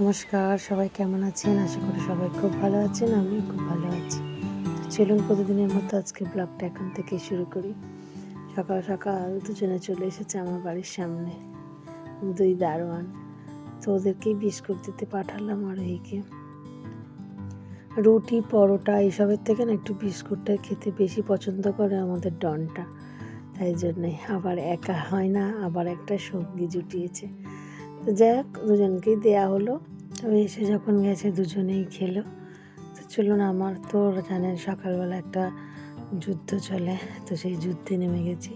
নমস্কার, সবাই কেমন আছেন? আশা করি সবাই খুব ভালো আছেন আমি খুব ভালো আছি। চলুন প্রতিদিনের মতো আজকে ব্লগটা এখন থেকে শুরু করি। সকাল সকাল দুজনে চলে এসেছে আমার বাড়ির সামনে, দুই দারোয়ান। তো ওদেরকেই বিস্কুট দিতে পাঠালাম আর এইকে রুটি, পরোটা এইসবের থেকে না একটু বিস্কুটটা খেতে বেশি পছন্দ করে আমাদের ডনটা। তাই জন্যে আবার একা হয় না, আবার একটা সঙ্গী জুটিয়েছে। তো দুজনকেই দেয়া হলো। তবে এসে যখন গেছে, দুজনেই খেলো। তো চলুন, আমার তো জানেন, সকালবেলা একটা যুদ্ধ চলে। তো সেই যুদ্ধে নেমে গেছি।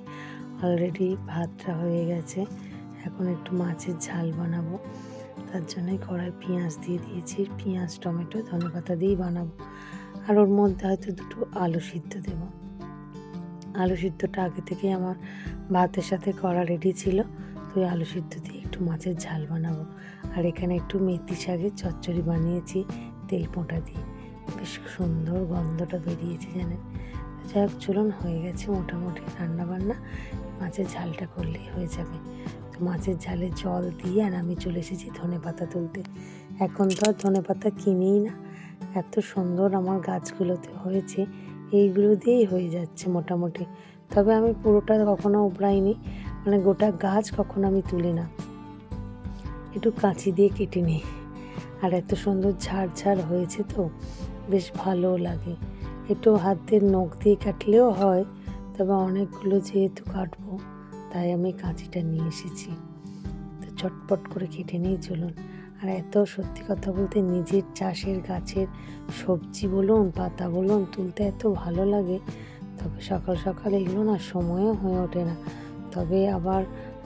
অলরেডি ভাতটা হয়ে গেছে। এখন একটু মাছের ঝাল বানাবো। তার জন্যই কড়াই পেঁয়াজ দিয়ে দিয়েছি। পেঁয়াজ, টমেটো ধনে পাতা দিয়েই বানাবো। আর ওর মধ্যে হয়তো দুটো আলু সিদ্ধ দেবো। আলু সিদ্ধটা আগে থেকেই আমার ভাতের সাথে করা রেডি ছিল। তো ওই আলু সিদ্ধ দিয়ে একটু মাছের ঝাল বানাবো। আর এখানে একটু মেথি শাকের চচ্চড়ি বানিয়েছি, তেল পোঁটা দিয়ে। বেশ সুন্দর গন্ধটা বেরিয়েছে জানেন যাই হোক, চলুন, হয়ে গেছে মোটামুটি রান্না বান্না মাছের ঝালটা করলেই হয়ে যাবে। তো মাছের ঝালে জল দিয়ে, আর আমি চলে এসেছি ধনে পাতা তুলতে। এখন তো আর ধনে পাতা কিনেই না। এত সুন্দর আমার গাছগুলোতে হয়েছে। এইগুলো দিয়েই হয়ে যাচ্ছে মোটামুটি। তবে আমি পুরোটা কখনো উবড়াইনি। মানে গোটা গাছ কখনো আমি তুলি না একটু কাঁচি দিয়ে কেটে নিই। আর এত সুন্দর ঝাড় ঝাড় হয়েছে তো, বেশ ভালো লাগে। একটু হাতের নখ দিয়ে কাটলেও হয়, তবে অনেকগুলো যেহেতু কাটবো, তাই আমি কাঁচিটা নিয়ে এসেছি। তো চটপট করে কেটে নিয়ে চলুন। আর এত সত্যি কথা বলতে নিজের চাষের গাছের সবজি বলুন, পাতা বলুন, তুলতে এত ভালো লাগে, তবে সকাল সকাল এগুলো না সময়ও হয়ে ওঠে না। তবে আবার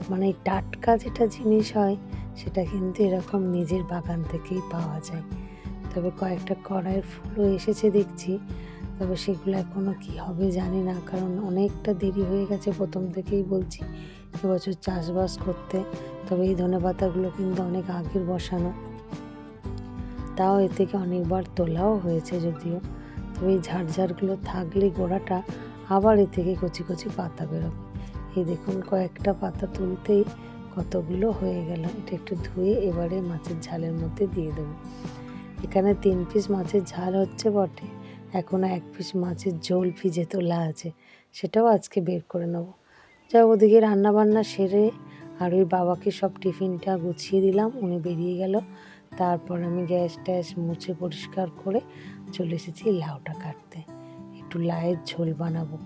মানে টাটকা যেটা জিনিস হয় সেটা কিন্তু এরকম নিজের বাগান থেকেই পাওয়া যায়। তবে কয়েকটা কড়াইয়ের ফুলও এসেছে দেখছি। তবে সেগুলো এখনও কি হবে জানি না, কারণ অনেকটা দেরি হয়ে গেছে প্রথম থেকেই বলছি এবছর চাষবাস করতে। তবে এই ধনে পাতাগুলো কিন্তু অনেক আগের বসানো। তাও এ থেকে অনেকবার তোলাও হয়েছে যদিও। তবে এই ঝাড়ঝাড়গুলো থাকলে গোড়াটা আবার এ থেকে কচি কচি পাতা বেরোবে। এই দেখুন, কয়েকটা পাতা তুলতেই কতগুলো হয়ে গেল, এটা একটু ধুয়ে এবারে মাছের ঝালের মধ্যে দিয়ে দেবো। এখানে তিন পিস মাছের ঝাল হচ্ছে বটে এখনও এক পিস মাছের ঝোল ভিজে তোলা আছে, সেটাও আজকে বের করে নেব। যা ওদিকে রান্না বান্না সেরে আর ওই বাবাকে সব টিফিনটা গুছিয়ে দিলাম, উনি বেরিয়ে গেল। তারপর আমি গ্যাস ট্যাস মুছে পরিষ্কার করে চলে এসেছি লাউটা কাটতে, একটু লাউয়ের ঝোল বানাবো।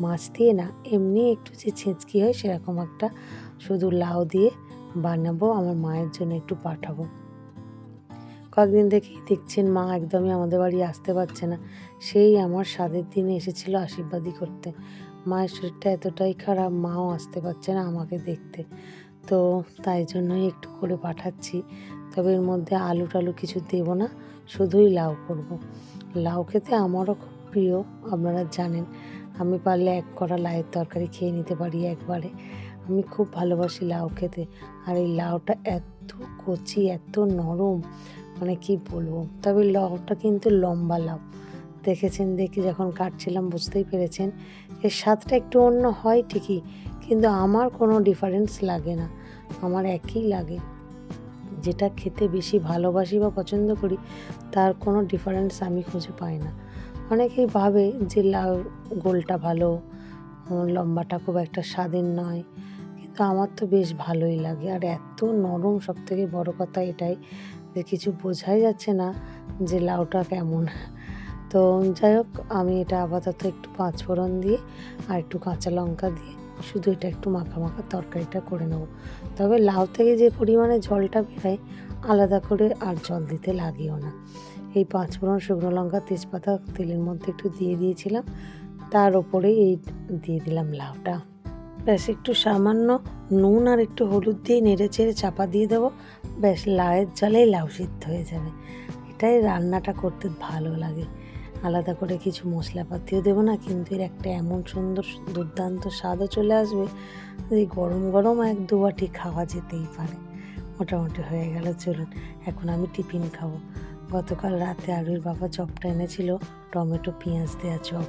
মাছ দিয়ে না, এমনি একটু যে ছেঁচকি হয় সেরকম একটা শুধু লাউ দিয়ে বানাবো, আমার মায়ের জন্য একটু পাঠাবো। কয়েকদিন থেকেই দেখছেন মা একদমই আমাদের বাড়ি আসতে পারছে না। সেই আমার স্বাদের দিনে এসেছিল আশীর্বাদই করতে। মায়ের শরীরটা এতটাই খারাপ, মাও আসতে পারছে না আমাকে দেখতে। তো তাই জন্যই একটু করে পাঠাচ্ছি। তবে এর মধ্যে আলু টালু কিছু দেবো না, শুধুই লাউ করব। লাউ খেতে আমারও খুব প্রিয়, আপনারা জানেন। আমি পারলে এক কড়া লাউয়ের তরকারি খেয়ে নিতে পারি একবারে। আমি খুব ভালোবাসি লাউ খেতে। আর এই লাউটা এত কচি, এত নরম মানে কি বলব? তবে লাউটা কিন্তু লম্বা লাউ। দেখেছেন, দেখি যখন কাটছিলাম বুঝতেই পেরেছেন, এর স্বাদটা একটু অন্য হয় ঠিকই, কিন্তু আমার কোনো ডিফারেন্স লাগে না। আমার একই লাগে। যেটা খেতে বেশি ভালোবাসি বা পছন্দ করি, তার কোনো ডিফারেন্স আমি খুঁজে পাই না। অনেকেই ভাবে যে লাউ গোলটা ভালো লম্বাটা খুব একটা স্বাদের নয়। কিন্তু আমার তো বেশ ভালোই লাগে। আর এত নরম সব থেকে বড়ো কথা এটাই যে কিছু বোঝাই যাচ্ছে না যে লাউটা কেমন। তো যাই হোক, আমি এটা আপাতত একটু পাঁচ ফোড়ন দিয়ে আর একটু কাঁচা লঙ্কা দিয়ে শুধু এটা একটু মাখা মাখা তরকারিটা করে নেব। তবে লাউ থেকে যে পরিমাণে জলটা বেরোয়, আলাদা করে আর জল দিতে লাগেও না। এই পাঁচ ফোড়ন শুকনো লঙ্কা, তেজপাতা, তেলের মধ্যে একটু দিয়ে দিয়েছিলাম। তার ওপরে এই দিয়ে দিলাম লাউটা। ব্যাস, একটু সামান্য নুন আর একটু হলুদ দিয়ে নেড়ে চেড়ে চাপা দিয়ে দেবো। ব্যাস, লাউয়ের জলেই লাউ সিদ্ধ হয়ে যাবে। এটাই রান্নাটা করতে ভালো লাগে। আলাদা করে কিছু মশলাপাতিও দেবো না, কিন্তু এর একটা এমন সুন্দর দুর্দান্ত স্বাদও চলে আসবে। যে গরম গরম এক দু বাটি খাওয়া যেতেই পারে। মোটামুটি হয়ে গেল, চলুন। এখন আমি টিফিন খাব। গতকাল রাতে আলুর বাবা চপটা এনেছিল টমেটো, পেঁয়াজ দেওয়া চপ।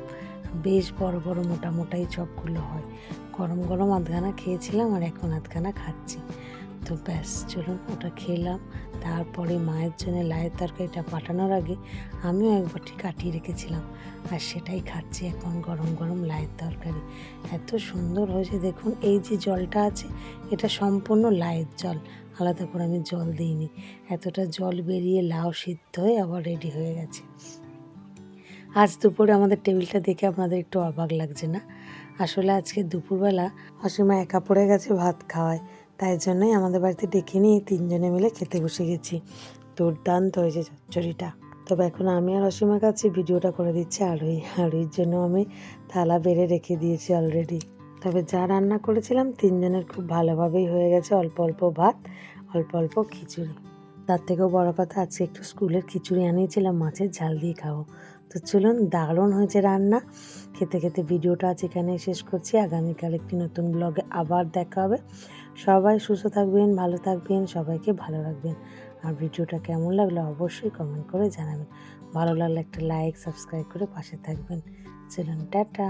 বেশ বড় বড় মোটা মোটাই চপগুলো হয়। গরম গরম আধখানা খেয়েছিলাম আর এখন আধখানা খাচ্ছি। তো ব্যাস, চলুন ওটা খেলাম। তারপরে মায়ের জন্য লায়ের তরকারিটা পাঠানোর আগে আমিও এক বাটি কাটিয়ে রেখেছিলাম। আর সেটাই খাচ্ছি এখন গরম গরম লায়ের তরকারি। এত সুন্দর হয়েছে, দেখুন, এই যে জলটা আছে, এটা সম্পূর্ণ লায়ের জল। আলাদা করে আমি জল দিইনি। এতটা জল বেরিয়ে লাউ সিদ্ধ হয়ে আবার রেডি হয়ে গেছে। আজ দুপুরে আমাদের টেবিলটা দেখে আপনাদের একটু অবাক লাগছে না? আসলে আজকে দুপুরবেলা অসীমা একা পড়ে গেছে ভাত খাওয়ায়। তাই জন্যই আমাদের বাড়িতে ডেকে নিয়ে তিনজনে মিলে খেতে বসে গেছি। দুর্দান্ত হয়েছে চচ্চড়িটা। তবে এখন আমি আর অসীমা কাছে ভিডিওটা করে দিচ্ছি। আরুই আরুইর জন্য আমি থালা বেড়ে রেখে দিয়েছি অলরেডি তবে যা রান্না করেছিলাম তিনজনের খুব ভালোভাবেই হয়ে গেছে, অল্প অল্প ভাত, অল্প অল্প খিচুড়ি। তার থেকেও বড় কথা, আজকে একটু স্কুলের খিচুড়ি আনিয়েছিলাম, মাছের ঝাল দিয়ে খাব। তো চলুন, দারুণ হয়েছে রান্না। খেতে খেতে ভিডিওটা আজ এখানে শেষ করছি। আগামীকাল একটি নতুন ব্লগে আবার দেখা হবে। সবাই সুস্থ থাকবেন, ভালো থাকবেন, সবাইকে ভালো রাখবেন। আর ভিডিওটা কেমন লাগল অবশ্যই কমেন্ট করে জানাবেন। ভালো লাগলে একটা লাইক সাবস্ক্রাইব করে পাশে থাকবেন। চলুন, টাটা।